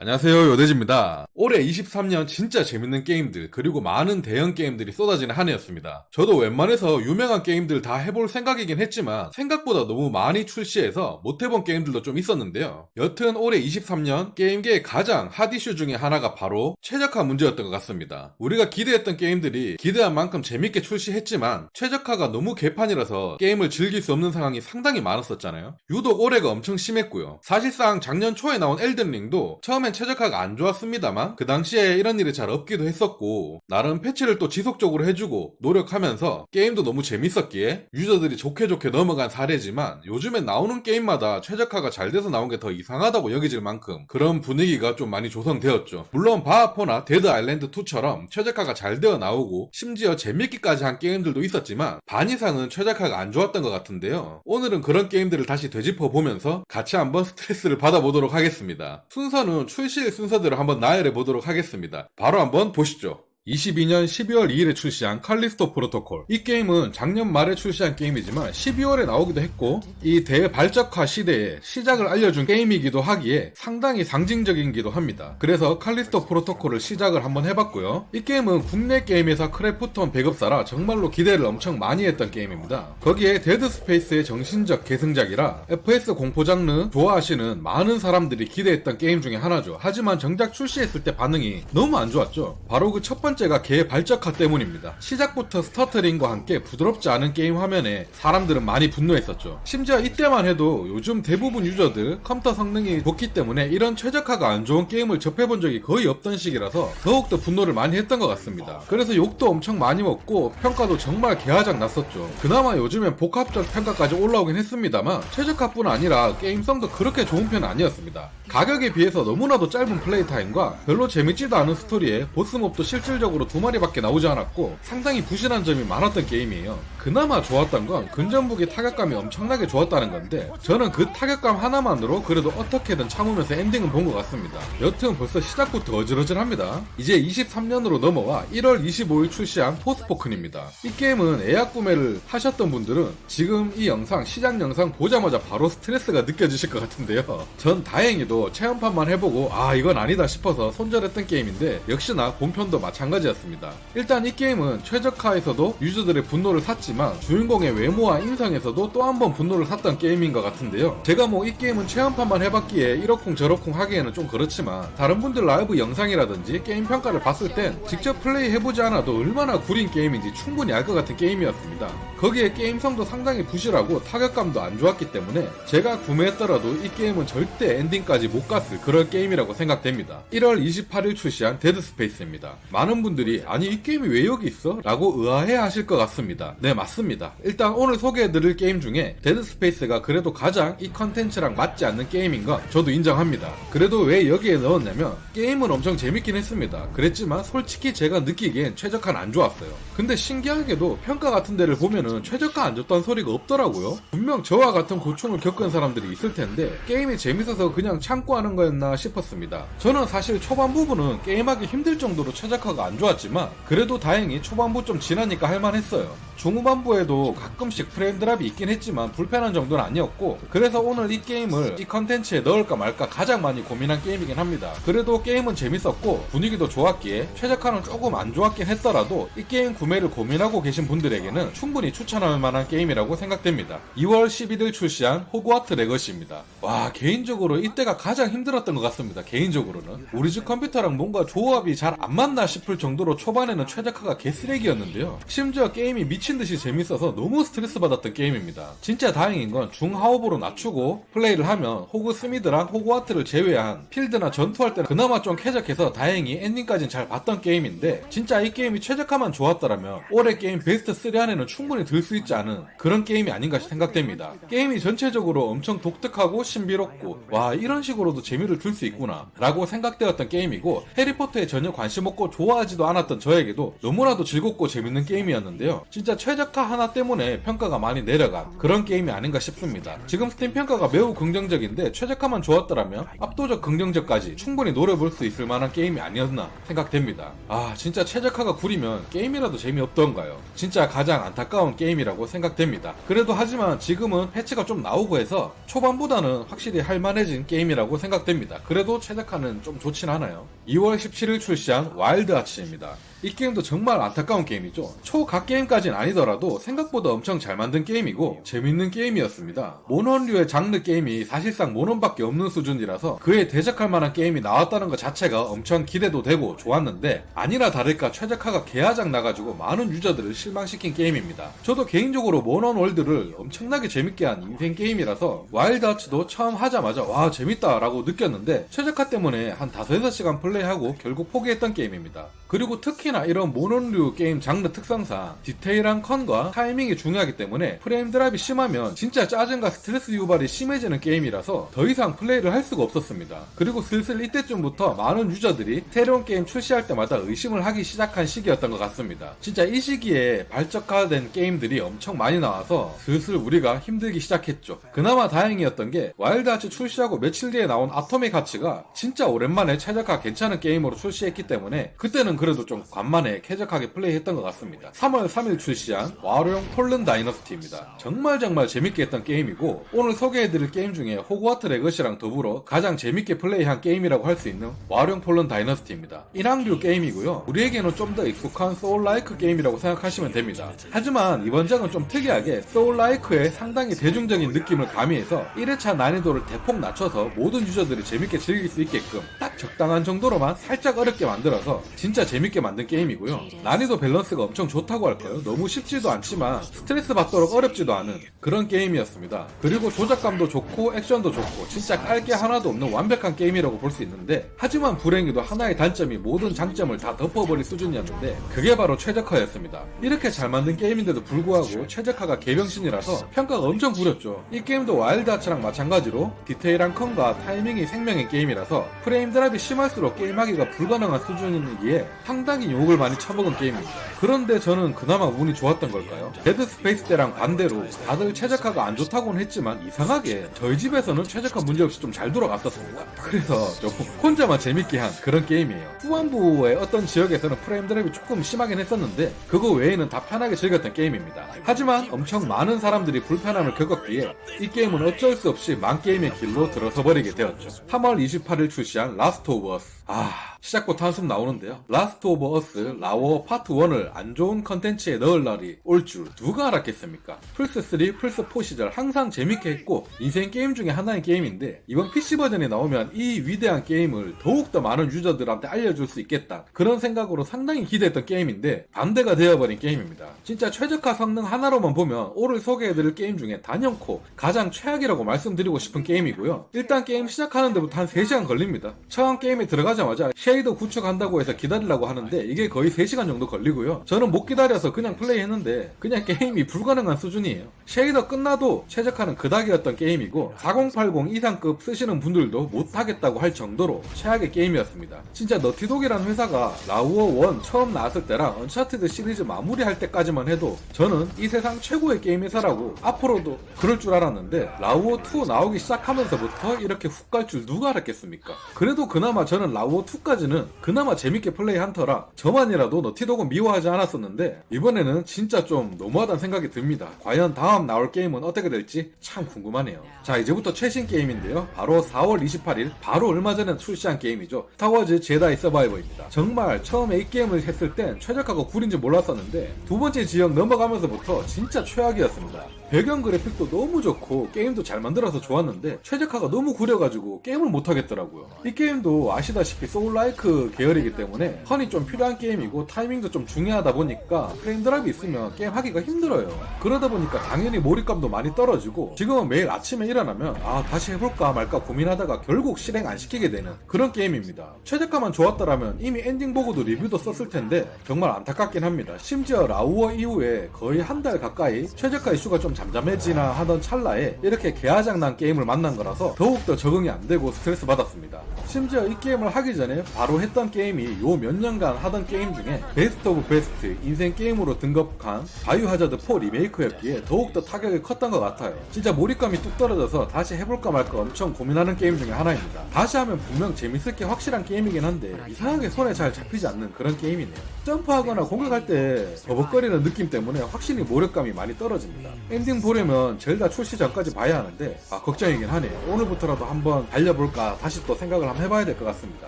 안녕하세요 요대지입니다. 올해 23년 진짜 재밌는 게임들 그리고 많은 대형 게임들이 쏟아지는 한 해였습니다. 저도 웬만해서 유명한 게임들 다 해볼 생각이긴 했지만 생각보다 너무 많이 출시해서 못 해본 게임들도 좀 있었는데요. 여튼 올해 23년 게임계의 가장 핫 이슈 중에 하나가 바로 최적화 문제였던 것 같습니다. 우리가 기대했던 게임들이 기대한 만큼 재밌게 출시했지만 최적화가 너무 개판이라서 게임을 즐길 수 없는 상황이 상당히 많았었잖아요. 유독 올해가 엄청 심했고요. 사실상 작년 초에 나온 엘든링도 처음 엔 최적화가 안 좋았습니다만 그 당시에 이런 일이 잘 없기도 했었고 나름 패치를 또 지속적으로 해주고 노력하면서 게임도 너무 재밌었기에 유저들이 좋게 좋게 넘어간 사례지만 요즘엔 나오는 게임마다 최적화가 잘 돼서 나온 게 더 이상하다고 여겨질 만큼 그런 분위기가 좀 많이 조성되었죠. 물론 바하포나 데드 아일랜드 2처럼 최적화가 잘 되어 나오고 심지어 재밌기까지 한 게임들도 있었지만 반 이상은 최적화가 안 좋았던 것 같은데요. 오늘은 그런 게임들을 다시 되짚어 보면서 같이 한번 스트레스를 받아보도록 하겠습니다. 순서는 출시일 순서대로 한번 나열해 보도록 하겠습니다. 바로 한번 보시죠. 22년 12월 2일에 출시한 칼리스토 프로토콜. 이 게임은 작년 말에 출시한 게임이지만 12월에 나오기도 했고 이 대발적화 시대에 시작을 알려준 게임이기도 하기에 상당히 상징적이기도 합니다. 그래서 칼리스토 프로토콜을 시작을 한번 해봤고요. 이 게임은 국내 게임회사 크래프톤 배급사라 정말로 기대를 엄청 많이 했던 게임입니다. 거기에 데드 스페이스의 정신적 계승작이라 FPS 공포 장르 좋아하시는 많은 사람들이 기대했던 게임 중에 하나죠. 하지만 정작 출시했을 때 반응이 너무 안 좋았죠. 바로 그 첫 번째 가개 발적화 때문입니다. 시작부터 스타터링과 함께 부드럽지 않은 게임 화면에 사람들은 많이 분노했었죠. 심지어 이때만 해도 요즘 대부분 유저들 컴퓨터 성능이 좋기 때문에 이런 최적화가 안 좋은 게임을 접해본 적이 거의 없던 시기라서 더욱더 분노를 많이 했던 것 같습니다. 그래서 욕도 엄청 많이 먹고 평가도 정말 개하장 났었죠. 그나마 요즘엔 복합적 평가까지 올라오긴 했습니다만 최적화뿐 아니라 게임성도 그렇게 좋은 편은 아니었습니다. 가격에 비해서 너무나도 짧은 플레이 타임과 별로 재밌지도 않은 스토리에 보스몹도 실질 적으로 두 마리밖에 나오지 않았고 상당히 부실한 점이 많았던 게임이에요. 그나마 좋았던 건 근접무기 타격감이 엄청나게 좋았다는 건데 저는 그 타격감 하나만으로 그래도 어떻게든 참으면서 엔딩은 본 것 같습니다. 여튼 벌써 시작부터 어질어질합니다. 이제 23년으로 넘어와 1월 25일 출시한 포스포큰입니다. 이 게임은 예약 구매를 하셨던 분들은 지금 이 영상 시작 영상 보자마자 바로 스트레스가 느껴지실 것 같은데요. 전 다행히도 체험판만 해보고 아 이건 아니다 싶어서 손절했던 게임인데 역시나 본편도 마찬가지 였습니다. 일단 이 게임은 최적화에서도 유저들의 분노를 샀지만 주인공의 외모와 인성에서도 또 한 번 분노를 샀던 게임인 것 같은데요. 제가 뭐 이 게임은 체험판만 해봤기에 이러쿵 저러쿵 하기에는 좀 그렇지만 다른 분들 라이브 영상이라든지 게임 평가를 봤을 땐 직접 플레이 해보지 않아도 얼마나 구린 게임인지 충분히 알 것 같은 게임이었습니다. 거기에 게임성도 상당히 부실하고 타격감도 안 좋았기 때문에 제가 구매했더라도 이 게임은 절대 엔딩까지 못 갔을 그런 게임이라고 생각됩니다. 1월 28일 출시한 데드 스페이스입니다. 많은 분들이 아니 이 게임이 왜 여기 있어? 라고 의아해 하실 것 같습니다. 네 맞습니다. 일단 오늘 소개해드릴 게임 중에 데드 스페이스가 그래도 가장 이 컨텐츠랑 맞지 않는 게임인 건 저도 인정합니다. 그래도 왜 여기에 넣었냐면 게임은 엄청 재밌긴 했습니다. 그랬지만 솔직히 제가 느끼기엔 최적화는 안 좋았어요. 근데 신기하게도 평가 같은 데를 보면은 최저가 안 줬다는 소리가 없더라고요. 분명 저와 같은 고충을 겪은 사람들이 있을 텐데 게임이 재밌어서 그냥 참고 하는 거였나 싶었습니다. 저는 사실 초반 부분은 게임하기 힘들 정도로 최적화가 안 좋았지만 그래도 다행히 초반부 좀 지나니까 할만했어요. 중후반부에도 가끔씩 프레임 드랍이 있긴 했지만 불편한 정도는 아니었고 그래서 오늘 이 게임을 이 컨텐츠에 넣을까 말까 가장 많이 고민한 게임이긴 합니다. 그래도 게임은 재밌었고 분위기도 좋았기에 최적화는 조금 안 좋았긴 했더라도 이 게임 구매를 고민하고 계신 분들에게는 충분히 추천할 만한 게임이라고 생각됩니다. 2월 11일 출시한 호그와트 레거시입니다. 와 개인적으로 이때가 가장 힘들었던 것 같습니다. 개인적으로는 우리 집 컴퓨터랑 뭔가 조합이 잘 안 맞나 싶을 정도로 초반에는 최적화가 개쓰레기였는데요. 심지어 게임이 미친 듯이 재밌어서 너무 스트레스 받았던 게임입니다. 진짜 다행인 건 중하업으로 낮추고 플레이를 하면 호그 스미드랑 호그와트를 제외한 필드나 전투할 때는 그나마 좀 쾌적해서 다행히 엔딩까지는 잘 봤던 게임인데 진짜 이 게임이 최적화만 좋았더라면 올해 게임 베스트 3 안에는 충분히 들 수 있지 않은 그런 게임이 아닌가 생각됩니다. 게임이 전체적으로 엄청 독특하고 신비롭고 와 이런 식으로도 재미를 줄 수 있구나 라고 생각되었던 게임이고 해리포터에 전혀 관심 없고 좋아하지 최적화하지도 않았던 저에게도 너무나도 즐겁고 재밌는 게임이었는데요. 진짜 최적화 하나 때문에 평가가 많이 내려간 그런 게임이 아닌가 싶습니다. 지금 스팀 평가가 매우 긍정적인데 최적화만 좋았더라면 압도적 긍정적까지 충분히 노려볼 수 있을 만한 게임이 아니었나 생각됩니다. 아 진짜 최적화가 구리면 게임이라도 재미없던가요? 진짜 가장 안타까운 게임이라고 생각됩니다. 그래도 하지만 지금은 패치가 좀 나오고 해서 초반보다는 확실히 할만해진 게임이라고 생각됩니다. 그래도 최적화는 좀 좋진 않아요. 2월 17일 출시한 와일드 아츠입니다. 이 게임도 정말 안타까운 게임이죠. 초각 게임까지는 아니더라도 생각보다 엄청 잘 만든 게임이고 재밌는 게임이었습니다. 모넌류의 장르 게임이 사실상 모넌밖에 없는 수준이라서 그에 대적할 만한 게임이 나왔다는 것 자체가 엄청 기대도 되고 좋았는데 아니나 다를까 최적화가 개화작 나가지고 많은 유저들을 실망시킨 게임입니다. 저도 개인적으로 모넌 월드를 엄청나게 재밌게 한 인생 게임이라서 와일드 아츠도 처음 하자마자 와 재밌다라고 느꼈는데 최적화 때문에 한 5, 6시간 플레이하고 결국 포기했던 게임입니다. 그리고 특히 나 이런 모논류 게임 장르 특성상 디테일한 컨과 타이밍이 중요하기 때문에 프레임 드랍이 심하면 진짜 짜증과 스트레스 유발이 심해지는 게임이라서 더 이상 플레이를 할 수가 없었습니다. 그리고 슬슬 이때쯤부터 많은 유저들이 새로운 게임 출시할 때마다 의심을 하기 시작한 시기였던 것 같습니다. 진짜 이 시기에 발적화된 게임들이 엄청 많이 나와서 슬슬 우리가 힘들기 시작했죠. 그나마 다행이었던 게 와일드 하츠 출시하고 며칠 뒤에 나온 아토믹 하츠가 진짜 오랜만에 최적화 괜찮은 게임으로 출시했기 때문에 그때는 그래도 좀 간만에 쾌적하게 플레이했던 것 같습니다. 3월 3일 출시한 와룡 폴른 다이너스티입니다. 정말 정말 재밌게 했던 게임이고 오늘 소개해드릴 게임 중에 호그와트 레거시랑 더불어 가장 재밌게 플레이한 게임이라고 할 수 있는 와룡 폴른 다이너스티입니다. 1항류 게임이고요. 우리에게는 좀 더 익숙한 소울라이크 게임이라고 생각하시면 됩니다. 하지만 이번 작은 좀 특이하게 소울라이크의 상당히 대중적인 느낌을 가미해서 1회차 난이도를 대폭 낮춰서 모든 유저들이 재밌게 즐길 수 있게끔 딱 적당한 정도로만 살짝 어렵게 만들어서 진짜 재밌게 만든 게임이고요. 난이도 밸런스가 엄청 좋다고 할까요? 너무 쉽지도 않지만 스트레스 받도록 어렵지도 않은 그런 게임이었습니다. 그리고 조작감도 좋고 액션도 좋고 진짜 깔 게 하나도 없는 완벽한 게임이라고 볼 수 있는데 하지만 불행히도 하나의 단점이 모든 장점을 다 덮어버릴 수준이었는데 그게 바로 최적화였습니다. 이렇게 잘 만든 게임인데도 불구하고 최적화가 개병신이라서 평가가 엄청 구렸죠. 이 게임도 와일드 하츠랑 마찬가지로 디테일한 컨과 타이밍이 생명의 게임이라서 프레임 드랍이 심할수록 게임하기가 불가능한 수준이기에 상당히 욕을 많이 처먹은 게임입니다. 그런데 저는 그나마 운이 좋았던 걸까요? 데드 스페이스 때랑 반대로 다들 최적화가 안 좋다고는 했지만 이상하게 저희 집에서는 최적화 문제 없이 좀 잘 돌아갔었습니다. 그래서 좀 혼자만 재밌게 한 그런 게임이에요. 후반부의 어떤 지역에서는 프레임 드랍이 조금 심하긴 했었는데 그거 외에는 다 편하게 즐겼던 게임입니다. 하지만 엄청 많은 사람들이 불편함을 겪었기에 이 게임은 어쩔 수 없이 만 게임의 길로 들어서 버리게 되었죠. 3월 28일 출시한 라스트 오브 어스. 아, 시작부터 한숨 나오는데요. 라스트 오브 어스 라워 파트 1을 안 좋은 컨텐츠에 넣을 날이 올 줄 누가 알았겠습니까? 플스3, 플스4 시절 항상 재밌게 했고 인생 게임 중에 하나인 게임인데 이번 PC 버전이 나오면 이 위대한 게임을 더욱더 많은 유저들한테 알려줄 수 있겠다. 그런 생각으로 상당히 기대했던 게임인데 반대가 되어버린 게임입니다. 진짜 최적화 성능 하나로만 보면 오늘 소개해드릴 게임 중에 단연코 가장 최악이라고 말씀드리고 싶은 게임이고요. 일단 게임 시작하는 데부터 한 3시간 걸립니다. 처음 게임에 들어가자마자 쉐이더 구축한다고 해서 기다리려고 하는데 이게 거의 3시간 정도 걸리고요. 저는 못 기다려서 그냥 플레이했는데 그냥 게임이 불가능한 수준이에요. 쉐이더 끝나도 최적화는 그닥이었던 게임이고 4080 이상급 쓰시는 분들도 못하겠다고 할 정도로 최악의 게임이었습니다. 진짜 너티독이라는 회사가 라우어 1 처음 나왔을 때랑 언차티드 시리즈 마무리할 때까지만 해도 저는 이 세상 최고의 게임 회사라고 앞으로도 그럴 줄 알았는데 라우어 2 나오기 시작하면서부터 이렇게 훅 갈 줄 누가 알았겠습니까? 그래도 그나마 저는 라우어 2까지는 그나마 재밌게 플레이한 터라 저 만이라도 너티독은 미워하지 않았었는데 이번에는 진짜 좀 너무하다는 생각이 듭니다. 과연 다음 나올 게임은 어떻게 될지 참 궁금하네요. 자 이제부터 최신 게임인데요. 바로 4월 28일 바로 얼마 전에 출시한 게임이죠. 스타워즈 제다이 서바이버입니다. 정말 처음에 이 게임을 했을 땐 최적화가 구린지 몰랐었는데 두 번째 지역 넘어가면서부터 진짜 최악이었습니다. 배경 그래픽도 너무 좋고 게임도 잘 만들어서 좋았는데 최적화가 너무 구려가지고 게임을 못하겠더라고요. 이 게임도 아시다시피 소울라이크 계열이기 때문에 턴이 좀 필요한 게임이고 타이밍도 좀 중요하다 보니까 프레임 드랍이 있으면 게임 하기가 힘들어요. 그러다 보니까 당연히 몰입감도 많이 떨어지고 지금은 매일 아침에 일어나면 아 다시 해볼까 말까 고민하다가 결국 실행 안 시키게 되는 그런 게임입니다. 최저가만 좋았더라면 이미 엔딩 보고도 리뷰도 썼을 텐데 정말 안타깝긴 합니다. 심지어 라우어 이후에 거의 한 달 가까이 최저가 이슈가 좀 잠잠해지나 하던 찰나에 이렇게 개화장난 게임을 만난 거라서 더욱더 적응이 안 되고 스트레스 받았습니다. 심지어 이 게임을 하기 전에 바로 했던 게임이 요 몇 년간 하던 게임 중에 베스트 오브 베스트 인생 게임으로 등극한 바이오하자드 4 리메이크였기에 더욱더 타격이 컸던 것 같아요. 진짜 몰입감이 뚝 떨어져서 다시 해볼까 말까 엄청 고민하는 게임 중에 하나입니다. 다시 하면 분명 재밌을 게 확실한 게임이긴 한데 이상하게 손에 잘 잡히지 않는 그런 게임이네요. 점프하거나 공격할 때 버벅거리는 느낌 때문에 확실히 몰입감이 많이 떨어집니다. 엔딩 보려면 젤다 출시 전까지 봐야 하는데 아 걱정이긴 하네요. 오늘부터라도 한번 달려볼까 다시 또 생각을 한번 해봐야 될 것 같습니다.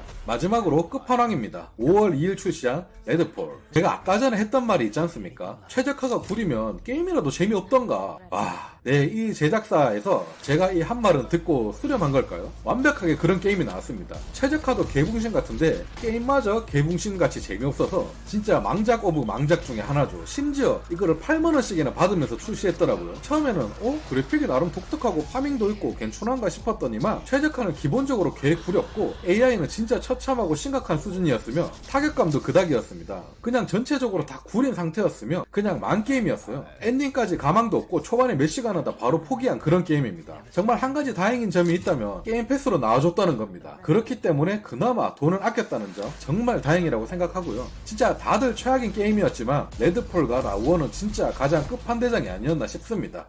마지막으로 끝판왕입니다. 5월 2일 출시 한 레드폴. 제가 아까 전에 했던 말이 있지 않습니까? 최적화가 구리면 게임이라도 재미없던가. 아, 네, 이 제작사에서 제가 이 한 말은 듣고 수렴한 걸까요? 완벽하게 그런 게임이 나왔습니다. 최적화도 개붕신 같은데 게임마저 개붕신 같이 재미없어서 진짜 망작 오브 망작 중에 하나죠. 심지어 이거를 8만원씩이나 받으면서 출시했더라고요. 처음에는 어? 그래픽이 나름 독특하고 파밍도 있고 괜찮은가 싶었더니만 최적화는 기본적으로 개 구렸고 AI는 진짜 처참하고 심각한 수준이었으며 타격감도 그닥이었습니다. 그냥 전체적으로 다 구린 상태였으며 그냥 만 게임이었어요. 엔딩까지 가망도 없고 초반에 몇 시간 하다 바로 포기한 그런 게임입니다. 정말 한 가지 다행인 점이 있다면 게임 패스로 나와줬다는 겁니다. 그렇기 때문에 그나마 돈을 아꼈다는 점 정말 다행이라고 생각하고요. 진짜 다들 최악인 게임이었지만 레드폴과 라우어는 진짜 가장 끝판대장이 아니었나 싶습니다.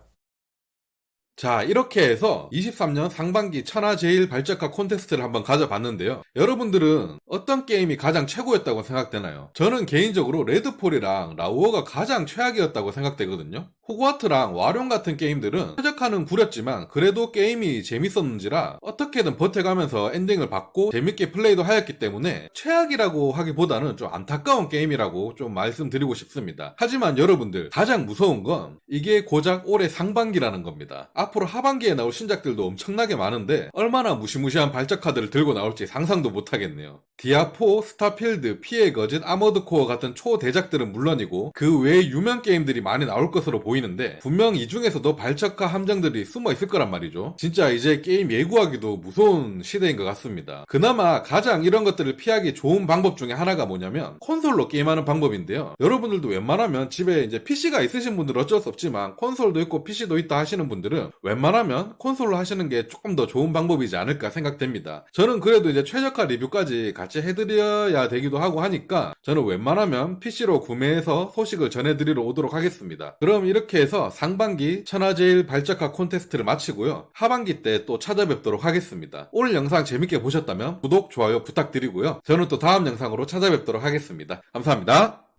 자, 이렇게 해서 23년 상반기 천하 제일 발적화 콘테스트를 한번 가져봤는데요. 여러분들은 어떤 게임이 가장 최고였다고 생각되나요? 저는 개인적으로 레드폴이랑 라우어가 가장 최악이었다고 생각되거든요. 호그와트랑 와룡 같은 게임들은 최적화는 구렸지만 그래도 게임이 재밌었는지라 어떻게든 버텨가면서 엔딩을 받고 재밌게 플레이도 하였기 때문에 최악이라고 하기보다는 좀 안타까운 게임이라고 좀 말씀드리고 싶습니다. 하지만 여러분들 가장 무서운 건 이게 고작 올해 상반기라는 겁니다. 앞으로 하반기에 나올 신작들도 엄청나게 많은데 얼마나 무시무시한 발적카드를 들고 나올지 상상도 못하겠네요. 디아포, 스타필드, 피해 거짓, 아머드 코어 같은 초대작들은 물론이고 그 외의 유명 게임들이 많이 나올 것으로 보 이는데 분명 이 중에서도 발적화 함정들이 숨어 있을 거란 말이죠. 진짜 이제 게임 예고하기도 무서운 시대인 것 같습니다. 그나마 가장 이런 것들을 피하기 좋은 방법 중에 하나가 뭐냐면 콘솔로 게임하는 방법인데요. 여러분들도 웬만하면 집에 이제 PC가 있으신 분들은 어쩔 수 없지만 콘솔도 있고 PC도 있다 하시는 분들은 웬만하면 콘솔로 하시는 게 조금 더 좋은 방법이지 않을까 생각됩니다. 저는 그래도 이제 최저가 리뷰까지 같이 해드려야 되기도 하고 하니까 저는 웬만하면 PC로 구매해서 소식을 전해드리러 오도록 하겠습니다. 그럼 이렇게 해서 상반기 천하제일 발적화 콘테스트를 마치고요. 하반기 때 또 찾아뵙도록 하겠습니다. 오늘 영상 재밌게 보셨다면 구독, 좋아요 부탁드리고요. 저는 또 다음 영상으로 찾아뵙도록 하겠습니다. 감사합니다.